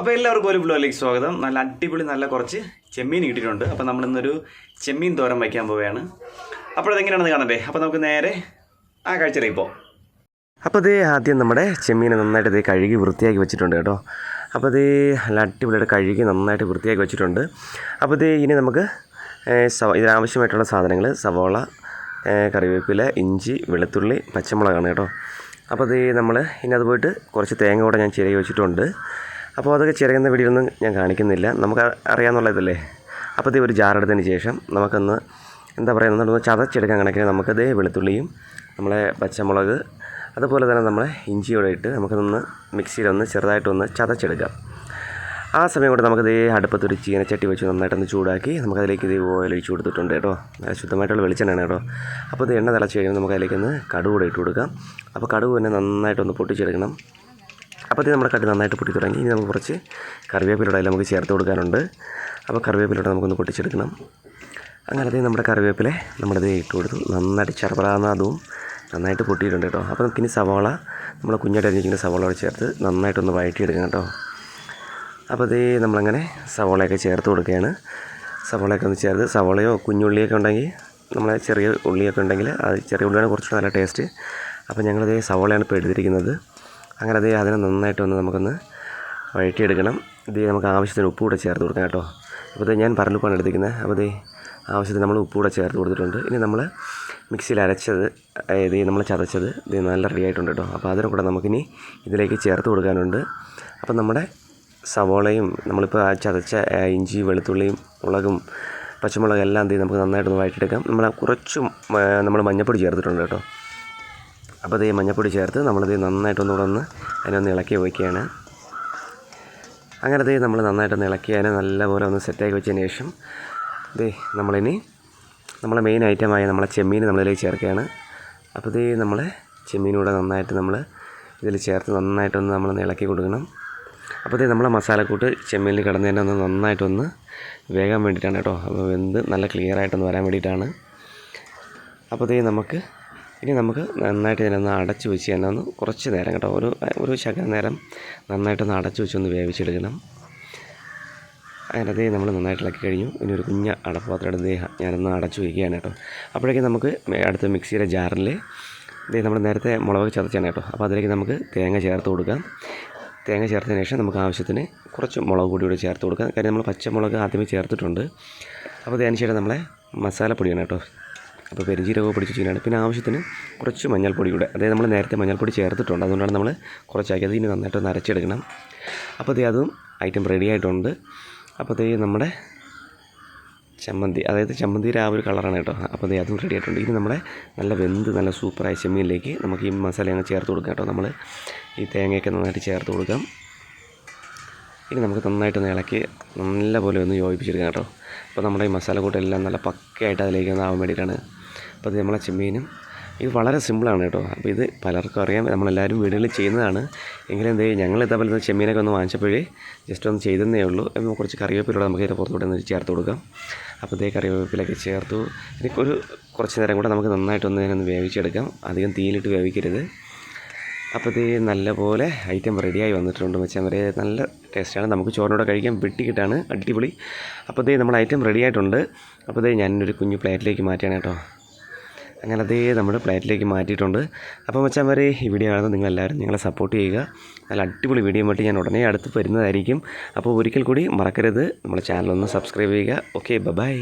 അപ്പോൾ എല്ലാവർക്കും ഒരു ബ്ലോയിലേക്ക് സ്വാഗതം. നല്ല അടിപൊളി നല്ല കുറച്ച് ചെമ്മീൻ കിട്ടിയിട്ടുണ്ട്. അപ്പോൾ നമ്മളിന്നൊരു ചെമ്മീൻ തോരൻ വയ്ക്കാൻ പോവുകയാണ്. അപ്പോൾ അതെങ്ങനെയാണെന്ന് കാണണ്ടേ? അപ്പോൾ നമുക്ക് നേരെ ആ കാഴ്ചയിലേക്ക് പോകാം അപ്പോൾ ഇത് ആദ്യം നമ്മുടെ ചെമ്മീനെ നന്നായിട്ട് ഇത് കഴുകി വൃത്തിയാക്കി വെച്ചിട്ടുണ്ട് കേട്ടോ. അപ്പോൾ ഇത് നല്ല അടിപൊളിയായിട്ട് കഴുകി നന്നായിട്ട് വൃത്തിയാക്കി വെച്ചിട്ടുണ്ട്. അപ്പോൾ ഇത് ഇനി നമുക്ക് സവ ഇതിനാവശ്യമായിട്ടുള്ള സാധനങ്ങൾ സവോള കറിവേപ്പില ഇഞ്ചി വെളുത്തുള്ളി പച്ചമുളകാണ് കേട്ടോ. അപ്പോൾ ഇത് നമ്മൾ ഇനി അത് പോയിട്ട് കുറച്ച് തേങ്ങ കൂടെ ഞാൻ ചിരകി വെച്ചിട്ടുണ്ട്. അപ്പോൾ അതൊക്കെ ചിരകുന്ന വീഡിയോയൊന്നും ഞാൻ കാണിക്കുന്നില്ല. നമുക്ക് അറിയാമെന്നുള്ളതല്ലേ അപ്പോൾ ഇതേ ഒരു ജാറെടുത്തതിന് ശേഷം നമുക്കൊന്ന് എന്താ പറയുക നമ്മളൊന്ന് ചതച്ചെടുക്കാൻ കണക്കിന് നമുക്ക് ദേ വെളുത്തുള്ളിയും നമ്മളെ പച്ചമുളക് അതുപോലെ തന്നെ നമ്മളെ ഇഞ്ചിയോടെ ഇട്ട് നമുക്കതൊന്ന് മിക്സിയിലൊന്ന് ചെറുതായിട്ടൊന്ന് ചതച്ചെടുക്കാം. ആ സമയം കൊണ്ട് നമുക്കത് അടുപ്പത്തൊരു ചീനച്ചട്ടി വെച്ച് നന്നായിട്ടൊന്ന് ചൂടാക്കി നമുക്കതിലേക്ക് ഇത് ഓയിൽ ഒഴിച്ച് കൊടുത്തിട്ടുണ്ട് കേട്ടോ. നല്ല ശുദ്ധമായിട്ടുള്ള വെളിച്ചെണ്ണയാണ് കേട്ടോ. അപ്പോൾ ഇത് എണ്ണ തിളച്ച് കഴിയുമ്പോൾ നമുക്കതിലേക്കൊന്ന് കടുകൂടെ കടുക് കൂടെ ഇട്ട് കൊടുക്കാം. അപ്പോൾ കടുക് തന്നെ നന്നായിട്ടൊന്ന് പൊട്ടിച്ചെടുക്കണം. അപ്പോൾ ഇത് നമ്മുടെ കട്ടി നന്നായിട്ട് പൊട്ടി തുടങ്ങി. ഇനി നമുക്ക് കുറച്ച് കറിവേപ്പിലൂടെ നമുക്ക് ചേർത്ത് കൊടുക്കാനുണ്ട്. അപ്പോൾ കറിവേപ്പിലൂടെ നമുക്കൊന്ന് പൊട്ടിച്ചെടുക്കണം. അങ്ങനെ അതേ നമ്മുടെ കറിവേപ്പിലെ നമ്മളിത് ഇട്ട് കൊടുത്തു. നന്നായിട്ട് ചെറുപറാന്ന അതും നന്നായിട്ട് പൊട്ടിയിട്ടുണ്ട് കേട്ടോ. അപ്പോൾ നമുക്കിനി സവാള നമ്മൾ കുഞ്ഞായിട്ട് അരിഞ്ഞിരിക്കുന്ന സവാള കൂടെ ചേർത്ത് നന്നായിട്ടൊന്ന് വഴറ്റിയെടുക്കണം കേട്ടോ. അപ്പോൾ ഇതേ നമ്മളങ്ങനെ സവാളയൊക്കെ ചേർത്ത് കൊടുക്കുകയാണ്. സവാളയൊക്കെ ഒന്ന് ചേർത്ത് സവാളയോ കുഞ്ഞുള്ളിയൊക്കെ ഉണ്ടെങ്കിൽ നമ്മളെ ചെറിയ ഉള്ളിയൊക്കെ ഉണ്ടെങ്കിൽ അത് ചെറിയ ഉള്ളിയാണ് കുറച്ചുകൂടെ നല്ല ടേസ്റ്റ്. അപ്പോൾ ഞങ്ങളിതേ സവാളയാണ് ഇപ്പോൾ എടുത്തിരിക്കുന്നത്. അങ്ങനെ അതേ അതിനെ നന്നായിട്ട് വന്ന് നമുക്കൊന്ന് വഴറ്റിയെടുക്കണം. ഇത് നമുക്ക് ആവശ്യത്തിന് ഉപ്പ് കൂടെ ചേർത്ത് കൊടുക്കാം കേട്ടോ. അപ്പോൾ ഞാൻ പറഞ്ഞുപ്പാണ് എടുത്തിരിക്കുന്നത്. അപ്പോൾ ഇത് ആവശ്യത്തിന് നമ്മൾ ഉപ്പ് കൂടെ ചേർത്ത് കൊടുത്തിട്ടുണ്ട്. ഇനി നമ്മൾ മിക്സിയിൽ അരച്ചത് ഇത് നമ്മൾ ചതച്ചത് ഇത് നല്ല റെഡി ആയിട്ടുണ്ട് കേട്ടോ. അപ്പോൾ അതിനെ കൂടെ നമുക്കിനി ഇതിലേക്ക് ചേർത്ത് കൊടുക്കാനുണ്ട്. അപ്പോൾ നമ്മുടെ സവോളയും നമ്മളിപ്പോൾ ചതച്ച ഇഞ്ചി വെളുത്തുള്ളിയും മുളകും പച്ചമുളകും എല്ലാം എന്ത് നമുക്ക് നന്നായിട്ടൊന്ന് വഴറ്റിയെടുക്കാം. നമ്മൾ കുറച്ചും നമ്മൾ മഞ്ഞപ്പൊടി ചേർത്തിട്ടുണ്ട് കേട്ടോ. അപ്പോൾ ഇത് മഞ്ഞപ്പൊടി ചേർത്ത് നമ്മളിത് നന്നായിട്ടൊന്നുകൂടെ ഒന്ന് അതിനൊന്ന് ഇളക്കി വയ്ക്കുകയാണ് അങ്ങനെ ഇത് നമ്മൾ നന്നായിട്ടൊന്ന് ഇളക്കി അതിനെ നല്ലപോലെ ഒന്ന് സെറ്റാക്കി വെച്ചതിന് ശേഷം ഇത് നമ്മളിനി നമ്മളെ മെയിൻ ഐറ്റമായ നമ്മളെ ചെമ്മീൻ നമ്മളിതിലേക്ക് ചേർക്കുകയാണ്. അപ്പോൾ ഇത് നമ്മൾ ചെമ്മീനൂടെ നന്നായിട്ട് നമ്മൾ ഇതിൽ ചേർത്ത് നന്നായിട്ടൊന്ന് നമ്മളൊന്ന് ഇളക്കി കൊടുക്കണം. അപ്പോൾ ഇത് നമ്മളെ മസാലക്കൂട്ട് ചെമ്മീനിൽ കിടന്നതിനെ ഒന്ന് നന്നായിട്ടൊന്ന് വേകാൻ വേണ്ടിയിട്ടാണ് കേട്ടോ. അപ്പോൾ വെന്ത് നല്ല ക്ലിയർ ആയിട്ടൊന്ന് വരാൻ വേണ്ടിയിട്ടാണ്. അപ്പോൾ ഇത് നമുക്ക് ഇനി നമുക്ക് നന്നായിട്ട് ഇതിനൊന്ന് അടച്ച് വെച്ച് തന്നെ ഒന്ന് കുറച്ച് നേരം കേട്ടോ. ഒരു ഒരു ശകല നേരം നന്നായിട്ടൊന്ന് അടച്ച് വെച്ചൊന്ന് വേവിച്ചെടുക്കണം. അങ്ങനെ നമ്മൾ നന്നായിട്ട് ഇളക്കി കഴിഞ്ഞു. ഇനി ഒരു കുഞ്ഞ അടപ്പാത്രം എടുത്ത് ദേ ഞാനൊന്ന് അടച്ചു വയ്ക്കുകയാണ് കേട്ടോ. അപ്പോഴേക്കും നമുക്ക് അടുത്ത മിക്സിയുടെ ജാറിൽ ഇതേ നമ്മൾ നേരത്തെ മുളക് ചതച്ചാണ് കേട്ടോ. അപ്പോൾ അതിലേക്ക് നമുക്ക് തേങ്ങ ചേർത്ത് കൊടുക്കാം. തേങ്ങ ചേർത്തതിന് ശേഷം നമുക്ക് ആവശ്യത്തിന് കുറച്ച് മുളക് പൊടി കൂടി ചേർത്ത് കൊടുക്കാം. കാര്യം നമ്മൾ പച്ചമുളക് ആദ്യമേ ചേർത്തിട്ടുണ്ട്. അപ്പോൾ അതിന് ശേഷം നമ്മളെ മസാലപ്പൊടിയാണ് കേട്ടോ. അപ്പോൾ പെരിഞ്ചീരകമോ പൊടിച്ച് ചീനാണ് പിന്നെ ആവശ്യത്തിന് കുറച്ച് മഞ്ഞൾപ്പൊടി കൂടെ. അതായത് നമ്മൾ നേരത്തെ മഞ്ഞൾപ്പൊടി ചേർത്തിട്ടുണ്ട്. അതുകൊണ്ടാണ് നമ്മൾ കുറച്ചാക്കിയത്. ഇനി നന്നായിട്ടൊന്ന് അരച്ചെടുക്കണം. അപ്പോൾ അതേ അതും ഐറ്റം റെഡി ആയിട്ടുണ്ട്. അപ്പോൾ അതേ നമ്മുടെ ചമ്മന്തി. അതായത് ചമ്മന്തിയുടെ ആ ഒരു കളറാണ് കേട്ടോ. അപ്പോൾ അതേ അതും റെഡി ആയിട്ടുണ്ട്. ഇനി നമ്മുടെ നല്ല വെന്ത് നല്ല സൂപ്പറായ ചെമ്മീനിലേക്ക് നമുക്ക് ഈ മസാല അങ്ങ് ചേർത്ത് കൊടുക്കാം കേട്ടോ. നമ്മൾ ഈ തേങ്ങയൊക്കെ നന്നായിട്ട് ചേർത്ത് കൊടുക്കാം. ഇനി നമുക്ക് നന്നായിട്ട് ഒന്ന് ഇളക്കി നല്ലപോലെ ഒന്ന് യോജിപ്പിച്ചെടുക്കാം കേട്ടോ. അപ്പോൾ നമ്മുടെ ഈ മസാല കൂട്ടെല്ലാം നല്ല പക്കയായിട്ട് അതിലേക്ക് ഒന്ന് ആവാൻ വേണ്ടിയിട്ടാണ് അപ്പോൾ ഇത് നമ്മളെ ചെമ്മീനും. ഇത് വളരെ സിമ്പിളാണ് കേട്ടോ. അപ്പോൾ ഇത് പലർക്കും അറിയാം. നമ്മളെല്ലാവരും വീടുകളിൽ ചെയ്യുന്നതാണ്. എങ്കിലും എന്ത് ചെയ്യും? ഞങ്ങൾ ഇതേപോലെ ചെമ്മീനൊക്കെ ഒന്ന് വാങ്ങിച്ചപ്പോഴേ ജസ്റ്റ് ഒന്ന് ചെയ്തതേ ഉള്ളൂ. കുറച്ച് കറിവേപ്പിലൂടെ നമുക്ക് ഇതിന്റെ പുറത്തൂടെ ഒന്ന് ചേർത്ത് കൊടുക്കാം. അപ്പോൾ ഇതേ കറിവേപ്പിലൊക്കെ ചേർത്തു. ഇനി ഒരു കുറച്ച് നേരം കൂടെ നമുക്ക് നന്നായിട്ടൊന്ന് ഇതിനൊന്ന് വേവിച്ചെടുക്കാം. അധികം തീയിലിട്ട് വേവിക്കരുത്. അപ്പോൾ ഇത് നല്ലപോലെ ഐറ്റം റെഡിയായി വന്നിട്ടുണ്ട് വെച്ചാൽ വരെ നല്ല ടേസ്റ്റാണ്. നമുക്ക് ചോറിനോടെ കഴിക്കാൻ വെട്ടിക്കിട്ടാണ് അടിപൊളി. അപ്പോൾ ഇതേ നമ്മൾ ഐറ്റം റെഡിയായിട്ടുണ്ട്. അപ്പോൾ ഇതേ ഞാനൊരു കുഞ്ഞു പ്ലേറ്റിലേക്ക് മാറ്റിയാണ് കേട്ടോ. അങ്ങനെ അതേ നമ്മൾ പ്ലേറ്റിലേക്ക് മാറ്റിയിട്ടുണ്ട്. അപ്പോൾ മച്ചാൻ വരെ ഈ വീഡിയോ കാണുന്നത് നിങ്ങളെല്ലാവരും നിങ്ങളെ സപ്പോർട്ട് ചെയ്യുക. നല്ല അടിപൊളി വീഡിയോ ആയിട്ട് ഞാൻ ഉടനെ അടുത്ത് വരുന്നതായിരിക്കും. അപ്പോൾ ഒരിക്കൽ കൂടി മറക്കരുത്. നമ്മുടെ ചാനലൊന്ന് സബ്സ്ക്രൈബ് ചെയ്യുക. Okay bye